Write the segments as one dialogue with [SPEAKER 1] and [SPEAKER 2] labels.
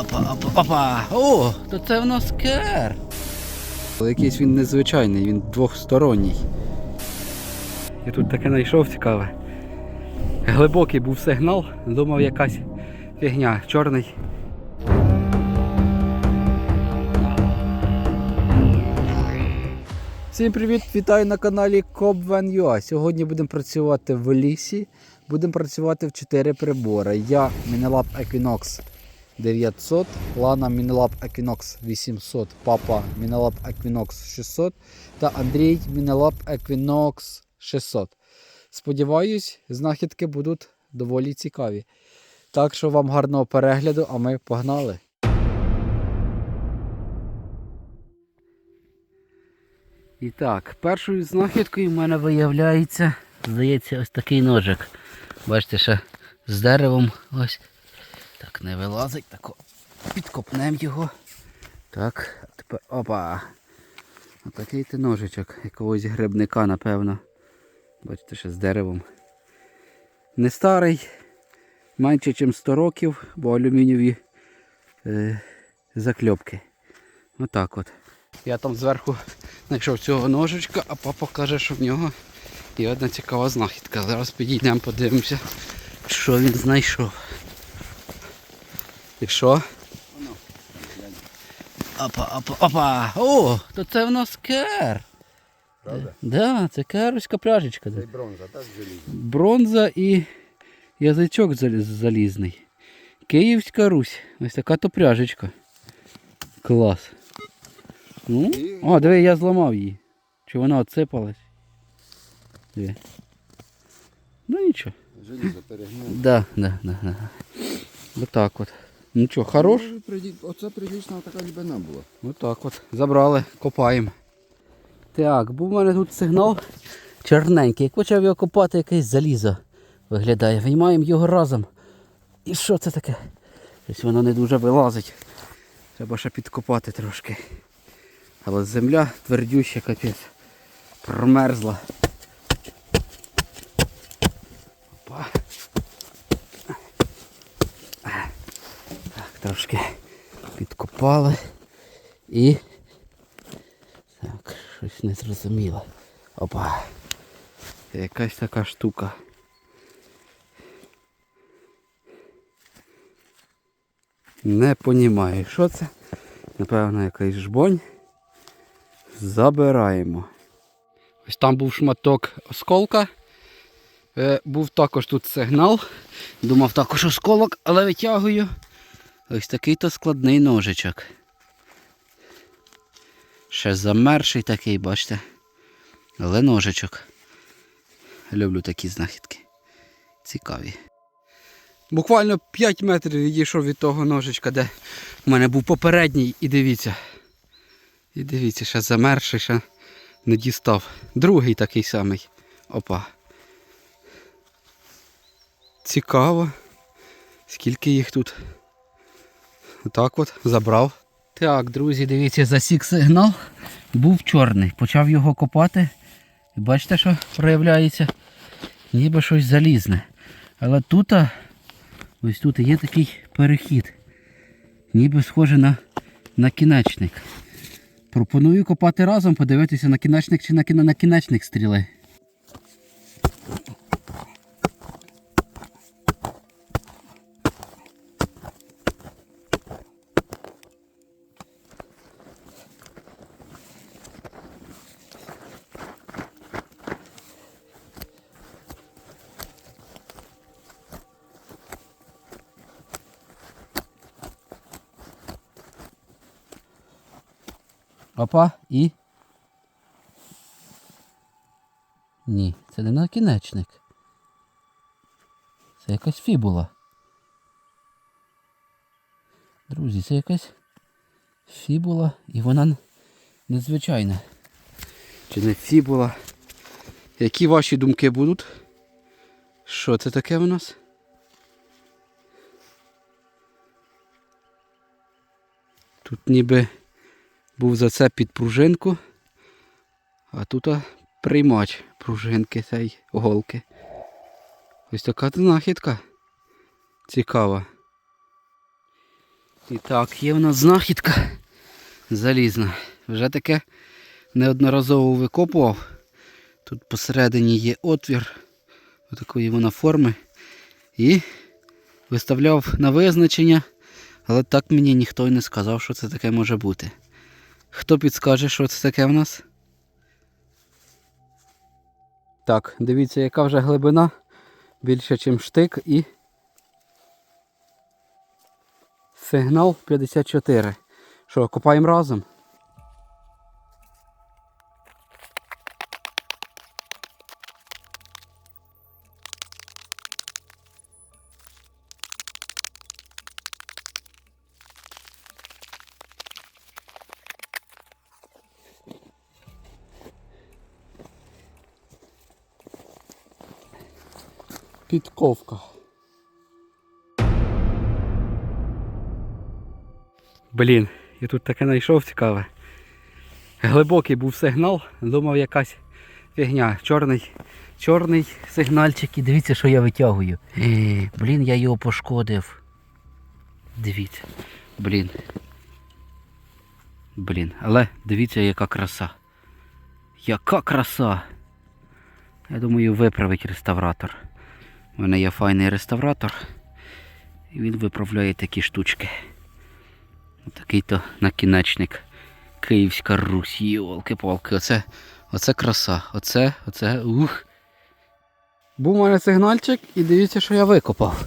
[SPEAKER 1] Опа, опа, опа. О, то це в нас кер. Але якийсь він незвичайний, він двохсторонній. Я тут таке знайшов цікаве. Глибокий був сигнал, думав якась фігня, чорний. Всім привіт! Вітаю на каналі Cobven.ua. Сьогодні будемо працювати в лісі. Будемо працювати в 4 прибори. Я Minelab Equinox 900, Lana Minelab Equinox 800, папа Minelab Equinox 600 та Андрій Minelab Equinox 600. Сподіваюсь, знахідки будуть доволі цікаві. Так що вам гарного перегляду, а ми погнали. І так, першою знахідкою в мене виявляється, здається, ось такий ножик. Бачите, ще з деревом ось. Так, не вилазить, так підкопнемо його. Так, тепер опа. Отакий ти ножичок якогось грибника, напевно. Бачите, ще з деревом. Не старий, менше, ніж 100 років, бо алюмінієві е, закльопки. Отак от. Я там зверху знайшов цього ножичка, а папа каже, що в нього є одна цікава знахідка. Зараз підійдемо, подивимося, що він знайшов. І що? Опа, опа, опа! О, то це в нас кер.
[SPEAKER 2] Правда?
[SPEAKER 1] Да, це керуська пляжечка.
[SPEAKER 2] Це бронза, так залізна.
[SPEAKER 1] Бронза і язичок залізний. Київська Русь. Ось така то пряжечка. Клас. Ну, О, диви, я зламав її. Чи вона отсипалась? Диви. Ну нічого.
[SPEAKER 2] Желізо перегнув.
[SPEAKER 1] Да, да, да, да. Отак от. Ну що, хорош?
[SPEAKER 2] Ну, Оце прилічна така глибина була.
[SPEAKER 1] Отак от. Забрали, копаємо. Так, був у мене тут сигнал чорненький. Як почав його копати, якесь залізо виглядає. Виймаємо його разом. І що це таке? Щось воно не дуже вилазить. Треба ще підкопати трошки. Але земля твердюща, капець. Промерзла. Опа. Так, трошки підкопали. І. Так, щось не зрозуміло. Опа. Якась така штука. Не понімаю, що це. Напевно, якийсь жбонь. Забираємо. Ось там був шматок осколка. Е, був також тут сигнал. Думав також осколок, але витягую. Ось такий то складний ножичок. Ще замерший такий, бачите. Але ножичок. Люблю такі знахідки. Цікаві. Буквально 5 метрів відійшов від того ножичка, де в мене був попередній, і дивіться. І дивіться, ще замерший, ще не дістав. Другий такий самий. Опа. Цікаво. Скільки їх тут. Отак от забрав. Так, друзі, дивіться, засік сигнал. Був чорний. Почав його копати. Бачите, що проявляється? Ніби щось залізне. Але тут, ось тут є такий перехід. Ніби схоже на, на кінечник. Пропоную копати разом, подивитися на кінечник чи на кінечник стріли. Опа, і. Ні, це не накінечник. Це якась фібула. Друзі, це якась фібула і вона незвичайна. Чи не фібула? Які ваші думки будуть? Що це таке в нас? Тут ніби був за це під пружинку, а тут приймач пружинки цієї голки. Ось така знахідка. Цікаво. І так, є в нас знахідка залізна. Вже таке неодноразово викопував. Тут посередині є отвір отакої вона форми. І виставляв на визначення, але так мені ніхто й не сказав, що це таке може бути. Хто підскаже, що це таке в нас? Так, дивіться, яка вже глибина. Більше, ніж штик і сигнал 54. Що, копаємо разом? Підковка. Блін, я тут таке знайшов цікаве. Глибокий був сигнал, думав якась фігня. Чорний, чорний сигнальчик і дивіться, що я витягую. Е, блін, я його пошкодив. Дивіться. Блін. Блін, але дивіться, яка краса. Яка краса! Я думаю, виправить реставратор. У мене є файний реставратор. І він виправляє такі штучки. Такий то накінечник. Київська Русь, йолки-палки. Оце, оце краса. Оце, оце, ух. Був у мене сигнальчик і дивіться, що я викопав.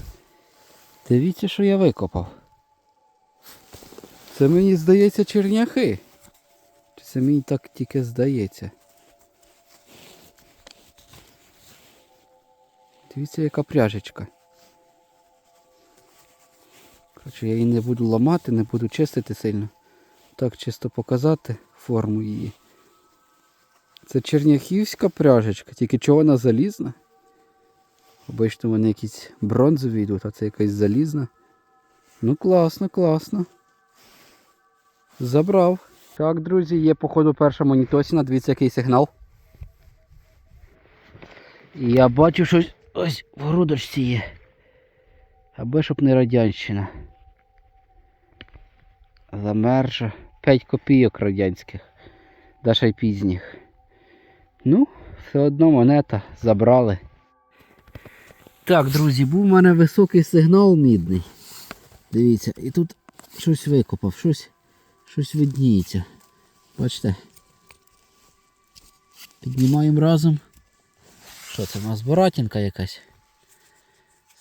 [SPEAKER 1] Дивіться, що я викопав. Це мені здається черняхи. Чи це мені так тільки здається? Дивіться, яка пряжечка. Коротше, я її не буду ламати, не буду чистити сильно. Так чисто показати форму її. Це черняхівська пряжечка, тільки чого вона залізна? Обично вони якісь бронзові йдуть, а це якась залізна. Ну класно, класно. Забрав. Так, друзі, є походу перша монітосіна, дивіться який сигнал. І я бачу щось ось в грудочці є. Аби щоб не радянщина. Замержа. 5 копійок радянських. Даже й пізніх. Ну, все одно монета забрали. Так, друзі, був у мене високий сигнал мідний. Дивіться, і тут щось викопав, щось, щось видніється. Бачите? Піднімаємо разом. Що це у нас боратінка якась?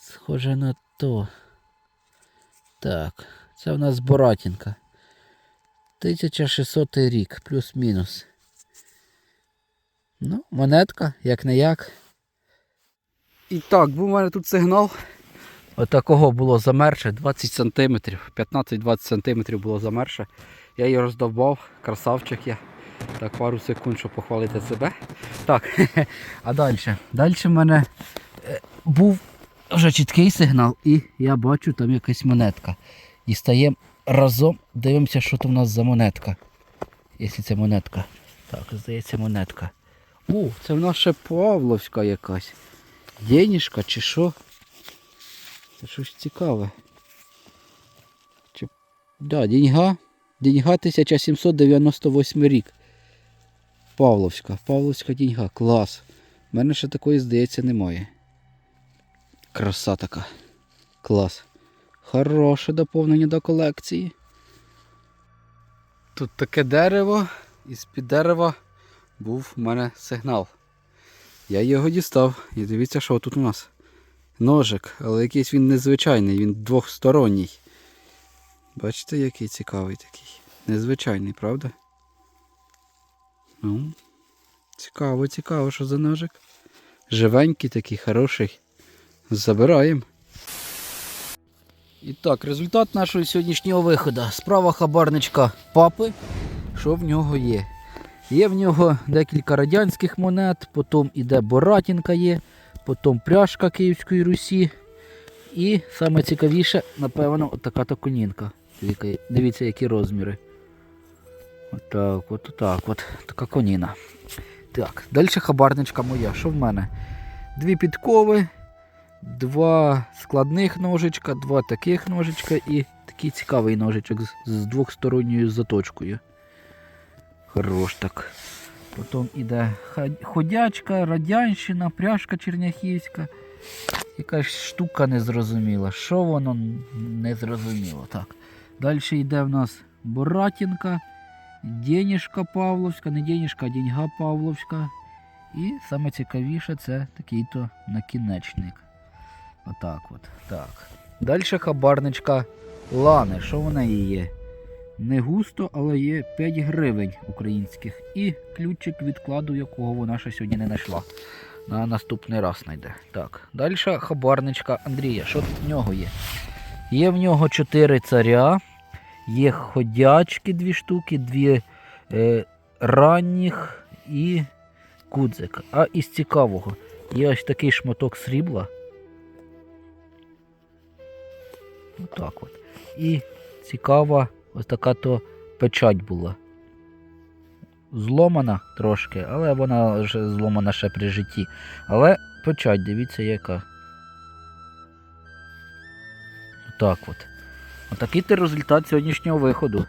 [SPEAKER 1] Схоже на то. Так, це в нас боратінка. 1600 рік, плюс-мінус. Ну, монетка, як не як. І так, був у мене тут сигнал. Отакого було замерше 20 см, 15-20 см було замерше. Я її роздовбав, красавчик я. Так, пару секунд, щоб похвалити себе. Так, а далі. Далі в мене е, був вже чіткий сигнал і я бачу там якась монетка. Дістаємо разом, дивимося, що там у нас за монетка. Якщо це монетка. Так, здається, монетка. О, це в нас ще Павловська якась. Денежка чи що? Це щось цікаве. Чи... Да, деньга. Деньга 1798 рік. Павловська. Павловська деньга. Клас. У мене ще такої, здається, немає. Краса така. Клас. Хороше доповнення до колекції. Тут таке дерево, і з-під дерева був у мене сигнал. Я його дістав. І дивіться, що тут у нас. Ножик, але якийсь він незвичайний, він двохсторонній. Бачите, який цікавий такий. Незвичайний, правда? Ну, цікаво, цікаво, що за ножик. Живенький такий, хороший. Забираємо. І так, результат нашого сьогоднішнього виходу. Справа хабарничка папи. Що в нього є? Є в нього декілька радянських монет, потім іде Боратінка є, потім пряжка Київської Русі. І саме цікавіше, напевно, отака то конінка. Дивіться, які розміри. Отак, от, отак, от. Така коніна. Так, далі хабарничка моя. Що в мене? Дві підкови, два складних ножичка, два таких ножичка і такий цікавий ножичок з, з двохсторонньою заточкою. Хорош так. Потім іде ходячка, радянщина, пряжка черняхівська. Якась штука незрозуміла. Що воно незрозуміло. Так. Далі йде в нас Боратінка, Денішка Павловська, не Денішка, а Деньга Павловська. І саме цікавіше це такий-то накінечник. Отак от. Так. Далі хабарничка Лани. Що в неї є? Не густо, але є 5 гривень українських. І ключик відкладу, якого вона ще сьогодні не знайшла. На наступний раз знайде. Так. Далі хабарничка Андрія. Що в нього є? Є в нього 4 царя, є ходячки дві штуки, дві е, ранніх і кудзик. А із цікавого є ось такий шматок срібла. Отак от. І цікава ось така то печать була. Зломана трошки, але вона вже зломана ще при житті. Але печать, дивіться, яка. Отак от. Отакий ти результат сьогоднішнього виходу.